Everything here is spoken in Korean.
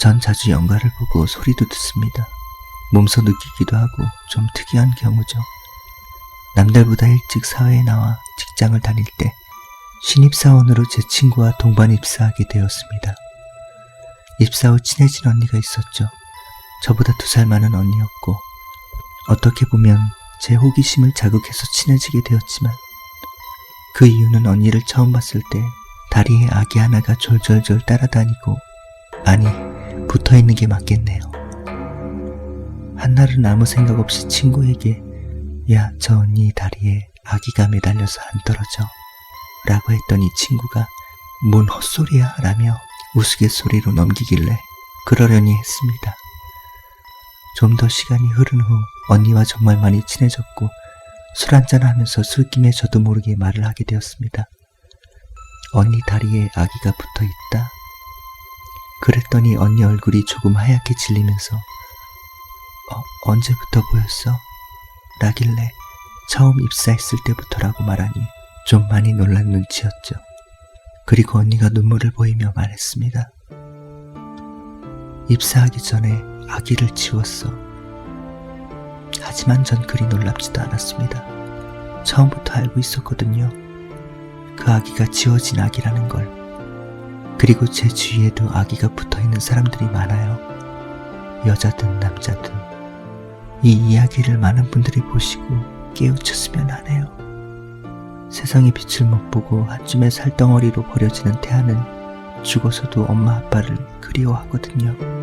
전 자주 연가를 보고 소리도 듣습니다. 몸소 느끼기도 하고 좀 특이한 경우죠. 남들보다 일찍 사회에 나와 직장을 다닐 때 신입사원으로 제 친구와 동반 입사하게 되었습니다. 입사 후 친해진 언니가 있었죠. 저보다 두 살 많은 언니였고 어떻게 보면 제 호기심을 자극해서 친해지게 되었지만 그 이유는 언니를 처음 봤을 때 다리에 아기 하나가 졸졸졸 따라다니고 아니 붙어 있는 게 맞겠네요. 한날은 아무 생각 없이 친구에게 야 저 언니 다리에 아기가 매달려서 안 떨어져 라고 했더니 친구가 뭔 헛소리야 라며 우스갯소리로 넘기길래 그러려니 했습니다. 좀 더 시간이 흐른 후 언니와 정말 많이 친해졌고 술 한잔 하면서 술김에 저도 모르게 말을 하게 되었습니다. 언니 다리에 아기가 붙어 있다. 그랬더니 언니 얼굴이 조금 하얗게 질리면서 어, 언제부터 보였어? 라길래 처음 입사했을 때부터라고 말하니 좀 많이 놀란 눈치였죠. 그리고 언니가 눈물을 보이며 말했습니다. 입사하기 전에 아기를 지웠어. 하지만 전 그리 놀랍지도 않았습니다. 처음부터 알고 있었거든요. 그 아기가 지워진 아기라는 걸. 그리고 제 주위에도 아기가 붙어 있는 사람들이 많아요. 여자든 남자든. 이 이야기를 많은 분들이 보시고 깨우쳤으면 하네요. 세상의 빛을 못 보고 한줌의 살덩어리로 버려지는 태아는 죽어서도 엄마 아빠를 그리워하거든요.